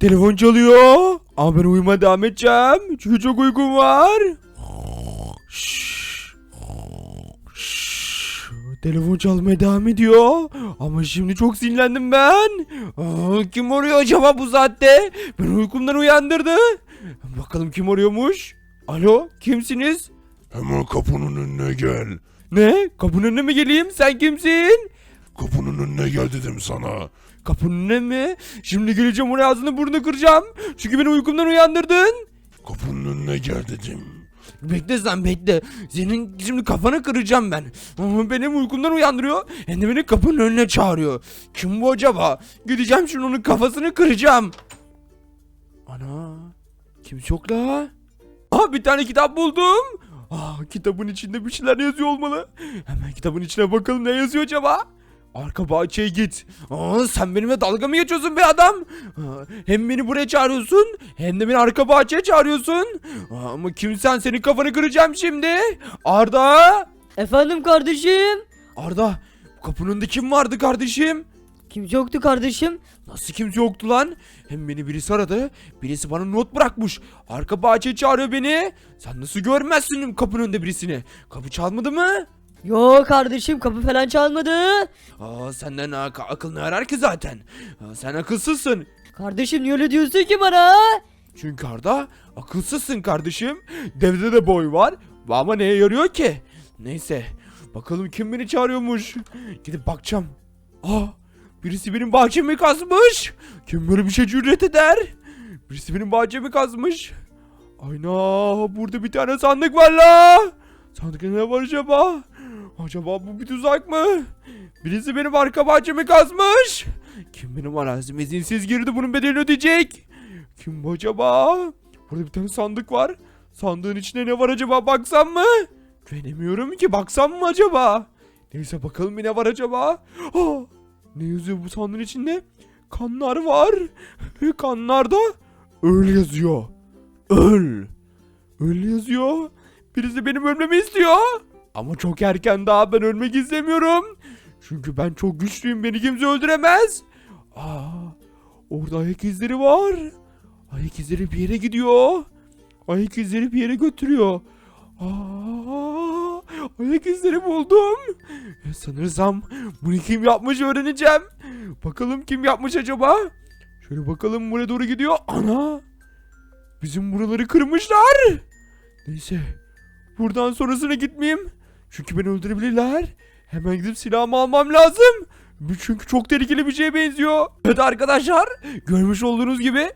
Telefon çalıyor. Ama ben uyuma devam edeceğim. Çünkü çok uykum var. Telefon çalmaya devam ediyor. Ama şimdi çok sinirlendim ben. Aa, kim arıyor acaba bu saatte? Beni uykumdan uyandırdı. Bakalım kim arıyormuş? Alo kimsiniz? Hemen kapının önüne gel. Ne? Kapının önüne mi geleyim? Sen kimsin? Kapının önüne gel dedim sana. Kapının önüne mi? Şimdi geleceğim oraya ağzını burnunu kıracağım. Çünkü beni uykumdan uyandırdın. Kapının önüne gel dedim. Bekle sen bekle. Senin şimdi kafanı kıracağım ben. Ama Benim uykumdan uyandırıyor. Hem de beni kapının önüne çağırıyor. Kim bu acaba? Gideceğim şimdi onun kafasını kıracağım. Ana. Kimse yok la. Aa bir tane kitap buldum. Aa kitabın içinde bir şeyler yazıyor olmalı. Hemen kitabın içine bakalım ne yazıyor acaba? Arka bahçeye git. Aa, sen benimle dalga mı geçiyorsun be adam? Aa, hem beni buraya çağırıyorsun hem de beni arka bahçeye çağırıyorsun. Aa, ama kimsen senin kafanı kıracağım şimdi. Arda! Efendim kardeşim? Arda kapının önünde kim vardı kardeşim? Kimse yoktu kardeşim. Nasıl kimse yoktu lan? Hem beni birisi aradı. Birisi bana not bırakmış. Arka bahçeye çağırıyor beni. Sen nasıl görmezsin kapının önünde birisini? Kapı çalmadı mı? Yo kardeşim kapı falan çalmadı. Aa senden ak- akıl ne arar ki zaten? Aa, sen akılsızsın. Kardeşim niye öyle diyorsun ki bana? Çünkü Arda akılsızsın kardeşim. Devde de boy var. Ama neye yarıyor ki? Neyse. Bakalım kim beni çağırıyormuş. Gidip bakacağım. Aa, birisi benim bahçemi kazmış. Kim böyle bir şey cüret eder? Birisi benim bahçemi kazmış. Ayna burada bir tane sandık var la. Sandıkta ne var acaba? Acaba bu bir tuzak mı? Birisi benim arka bahçemi kazmış. Kim benim arazime izinsiz girdi bunun bedelini ödeyecek. Kim bu acaba? Burada bir tane sandık var. Sandığın içinde ne var acaba baksam mı? Güvenemiyorum ki baksam mı acaba? Neyse bakalım bir ne var acaba? Aa, ne yazıyor bu sandığın içinde? Kanlar var. Kanlarda öl yazıyor. Öl. Öl yazıyor. Birisi benim ölmemi istiyor. Ama çok erken daha ben ölmek istemiyorum. Çünkü ben çok güçlüyüm beni kimse öldüremez. Aa, orada ayak izleri var. Ayak izleri bir yere gidiyor. Ayak izleri bir yere götürüyor. Aa, ayak izleri buldum. E, sanırsam bunu kim yapmış öğreneceğim. Bakalım kim yapmış acaba? Şöyle bakalım buraya doğru gidiyor. Ana! Bizim buraları kırmışlar. Neyse. Buradan sonrasına gitmeyeyim. Çünkü beni öldürebilirler. Hemen gidip silahımı almam lazım. Çünkü çok tehlikeli bir şeye benziyor. Evet arkadaşlar görmüş olduğunuz gibi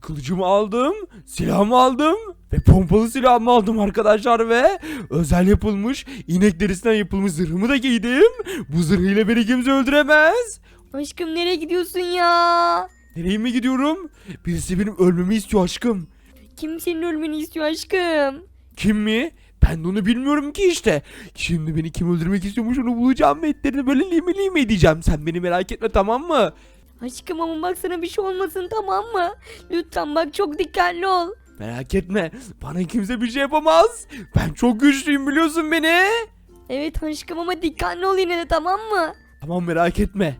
kılıcımı aldım, silahımı aldım ve pompalı silahımı aldım arkadaşlar ve özel yapılmış inek derisinden yapılmış zırhımı da giydim. Bu zırhıyla beni kimse öldüremez. Aşkım nereye gidiyorsun ya? Nereye mi gidiyorum? Birisi benim ölmemi istiyor aşkım. Kim senin ölmeni istiyor aşkım? Kim mi? Ben de onu bilmiyorum ki işte. Şimdi beni kim öldürmek istiyormuş onu bulacağım ve etlerini böyle lime lime edeceğim. Sen beni merak etme tamam mı? Aşkım ama bak sana bir şey olmasın tamam mı? Lütfen bak çok dikkatli ol. Merak etme. Bana kimse bir şey yapamaz. Ben çok güçlüyüm biliyorsun beni. Evet aşkım ama dikkatli ol yine de tamam mı? Tamam merak etme.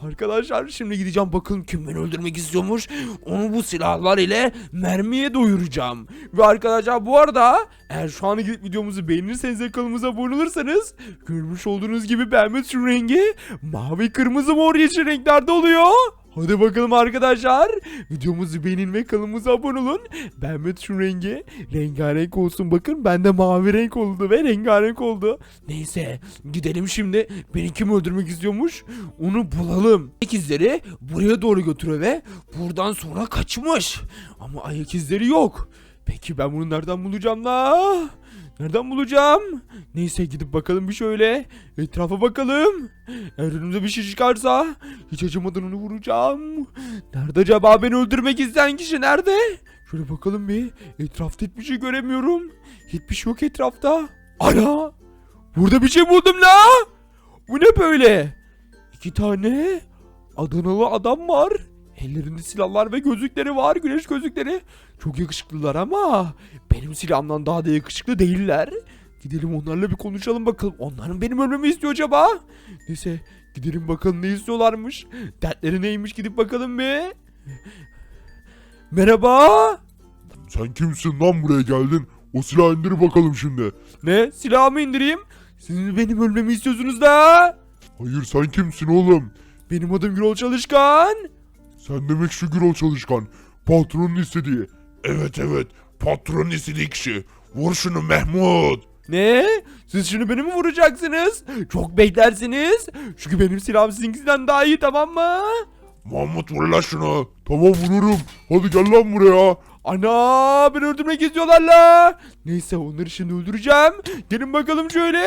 Arkadaşlar şimdi gideceğim bakalım kim beni öldürmek istiyormuş. Onu bu silahlar ile mermiye doyuracağım. Ve arkadaşlar bu arada eğer şu an gidip videomuzu beğenirseniz kanalımıza abone olursanız görmüş olduğunuz gibi şu rengi mavi kırmızı mor yeşil renklerde oluyor. Hadi bakalım arkadaşlar. Videomuzu beğenin ve kanalımıza abone olun. Mehmet şu rengi rengarenk olsun. Bakın bende mavi renk oldu ve rengarenk oldu. Neyse gidelim şimdi. Beni kim öldürmek istiyormuş? Onu bulalım. Ayak izleri buraya doğru götürüyor ve buradan sonra kaçmış. Ama ayak izleri yok. Peki ben bunu nereden bulacağım la? Nereden bulacağım? Neyse gidip bakalım bir şöyle. Etrafa bakalım. Eğer önümüze bir şey çıkarsa hiç acımadan onu vuracağım. Nerede acaba beni öldürmek isteyen kişi nerede? Şöyle bakalım bir. Etrafta hiçbir şey göremiyorum. Hiçbir şey yok etrafta. Ana! Burada bir şey buldum la! Bu ne böyle? İki tane Adanalı adam var. Ellerinde silahlar ve gözlükleri var. Güneş gözlükleri. Çok yakışıklılar ama benim silahımdan daha da yakışıklı değiller. Gidelim onlarla bir konuşalım bakalım. Onların benim ölmemi istiyor acaba? Neyse Gidelim bakalım ne istiyorlarmış. Dertleri neymiş gidip bakalım bir. Merhaba. Sen kimsin lan buraya geldin? O silahı indir bakalım şimdi. Ne? Silahımı indireyim. Siz benim ölmemi istiyorsunuz da. Hayır sen kimsin oğlum? Benim adım Gürol Çalışkan. Sen demek şu Gürol Çalışkan. Patronun istediği. Evet evet. Patronun istediği kişi. Vur şunu Mahmut. Ne? Siz şimdi beni mi vuracaksınız? Çok beklersiniz. Çünkü benim silahım sizinkinden daha iyi tamam mı? Mahmut vur lan şunu. Tamam vururum. Hadi gel lan buraya. Ana beni öldürmek istiyorlar la. Neyse onları şimdi öldüreceğim. Gelin bakalım şöyle.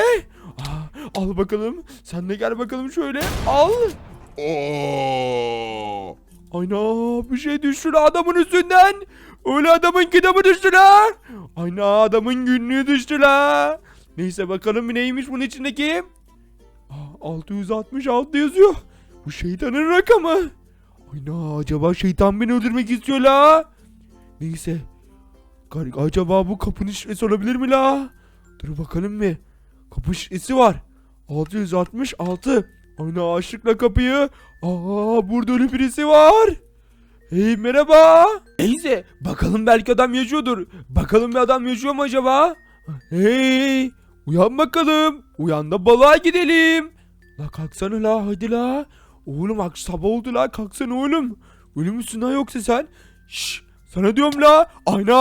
Aa, al bakalım. Sen de gel bakalım şöyle. Al. Oo. Ayna bir şey düştü adamın üstünden. Öyle adamın kitabı düştü la. Ayna adamın günlüğü düştü la. Neyse bakalım neymiş bunun içindeki. Aa, 666 yazıyor. Bu şeytanın rakamı. Ayna acaba şeytan beni öldürmek istiyor la. Neyse. Acaba bu kapının şifresi olabilir mi la? Dur bakalım bir. Kapı şifresi var. 666. Ayna açtıkla kapıyı. Aa burada öyle birisi var. Hey merhaba. Neyse bakalım belki adam yaşıyordur. Bakalım bir adam yaşıyor mu acaba? Hey uyan bakalım. Uyan da balığa gidelim. La kalksana la hadi la. Oğlum ak sabah oldu la kalksana oğlum. Ölü müsün la yoksa sen? Şşş sana diyorum la. Ayna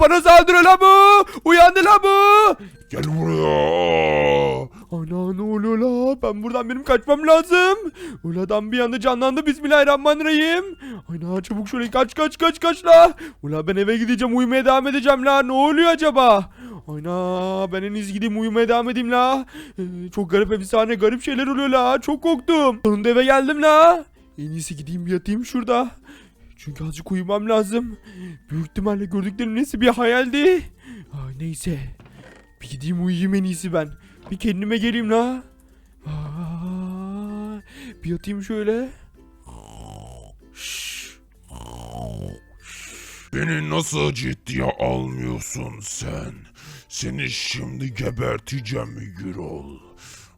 bana saldırıyor la bu. Uyandı la bu. Gel buraya. Ana ne oluyor la? Ben buradan benim kaçmam lazım. Öyle adam bir anda canlandı. Bismillahirrahmanirrahim. Ana çabuk şöyle kaç kaç kaç kaç la. Ula ben eve gideceğim uyumaya devam edeceğim la. Ne oluyor acaba? Ana ben en iyisi gideyim uyumaya devam edeyim la. Ee, çok garip efsane garip şeyler oluyor la. Çok korktum. Sonunda eve geldim la. En iyisi gideyim bir yatayım şurada. Çünkü azıcık uyumam lazım. Büyük ihtimalle gördüklerim neyse bir hayaldi. Ay, neyse. Bir gideyim uyuyayım en iyisi ben. Bir kendime geleyim la. Bir yatayım şöyle. Beni nasıl ciddiye almıyorsun sen? Seni şimdi geberteceğim Gürol.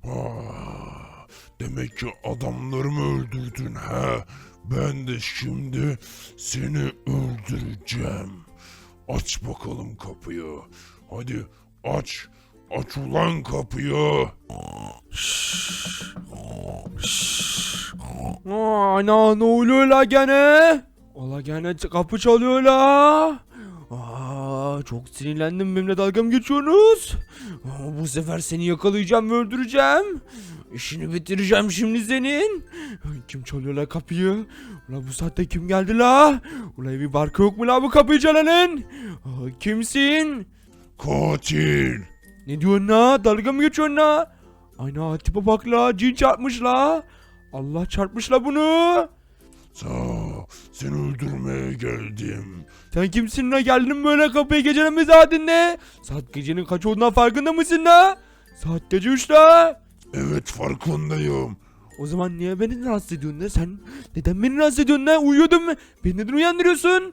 Ah, demek ki adamlarımı öldürdün ha? Ben de şimdi seni öldüreceğim. Aç bakalım kapıyı. Hadi aç. Aç ulan kapıyı. Aa, Ana ne oluyor la gene? Ola gene kapı çalıyor la. Aa, çok sinirlendim benimle dalga mı geçiyorsunuz? Aa, bu sefer seni yakalayacağım ve öldüreceğim. İşini bitireceğim şimdi senin. Kim çalıyor la kapıyı? Ula bu saatte kim geldi la? Ula bir barka yok mu la bu kapıyı çalanın? Aa, kimsin? Katil. Ne diyorsun la? Dalga mı geçiyorsun la? Ayna tipe bak la. Cin çarpmış la. Allah çarpmış la bunu. Sağ seni öldürmeye geldim. Sen kimsin la? Geldin böyle kapıya gecenin mi saatinde? Saat gecenin kaç olduğundan farkında mısın la? Saat gece 3 la. Evet farkındayım. O zaman niye beni rahatsız ediyorsun la? Sen neden beni rahatsız ediyorsun la? Uyuyordum. Beni neden uyandırıyorsun?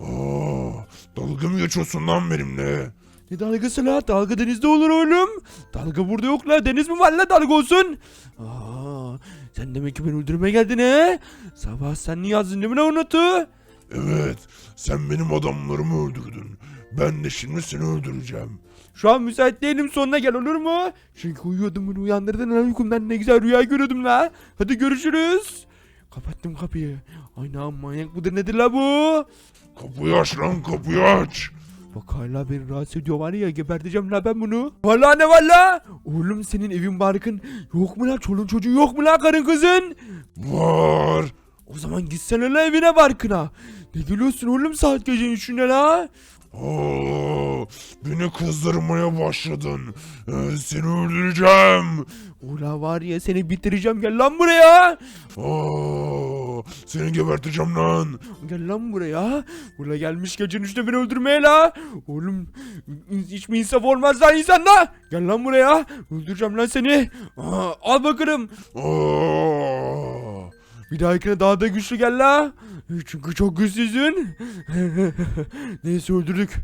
Aa, dalga mı geçiyorsun lan benimle? Ne dalgası la? Dalga denizde olur oğlum. Dalga burada yok la. Deniz mi var la dalga olsun? Aa, sen demek ki beni öldürmeye geldin he? Sabah sen niye yazdın değil mi notu? Evet, sen benim adamlarımı öldürdün. Ben de şimdi seni öldüreceğim. Şu an müsait değilim sonuna gel olur mu? Çünkü uyuyordum bunu uyandırdın lan uykumdan ne güzel rüya görüyordum la. Hadi görüşürüz. Kapattım kapıyı. Ayna manyak mıdır nedir la bu? Kapıyı aç lan kapıyı aç. Bak hala beni rahatsız ediyor var ya geberteceğim la ben bunu. Valla ne var la? Oğlum senin evin barkın yok mu la? Çoluğun çocuğun yok mu la karın kızın? Var. O zaman gitsene la evine barkına. Ne gülüyorsun oğlum saat gecenin üçünde la? Aa, beni kızdırmaya başladın. Ee, seni öldüreceğim. Ula var ya seni bitireceğim gel lan buraya. Aa, seni geberteceğim lan. Gel lan buraya. Ula gelmiş gecenin üçte beni öldürmeye la. Oğlum hiç mi insaf olmaz lan insanda? Gel lan buraya. Öldüreceğim lan seni. Aa, al bakalım. Aa, Bir dahakine daha da güçlü gel la. Çünkü çok güçsüzsün. Neyse öldürdük.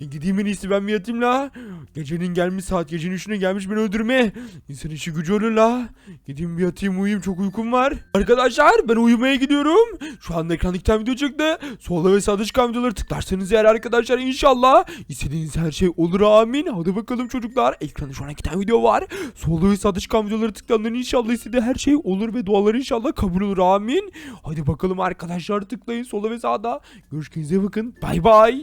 Gideyim en iyisi ben bir yatayım la. Gecenin gelmiş saat gecenin üçüne gelmiş beni öldürmeye. İnsan işi gücü olur la. Gideyim bir yatayım uyuyayım çok uykum var. Arkadaşlar ben uyumaya gidiyorum. Şu anda ekranda video çıktı. Solda ve sağda çıkan videoları tıklarsanız eğer arkadaşlar inşallah istediğiniz her şey olur amin. Hadi bakalım çocuklar. Ekranda şu an iki tane video var. Solda ve sağda çıkan videoları tıklanların inşallah istediği her şey olur ve duaları inşallah kabul olur amin. Hadi bakalım arkadaşlar tıklayın solda ve sağda. Görüşürüz bakın. Bay bay.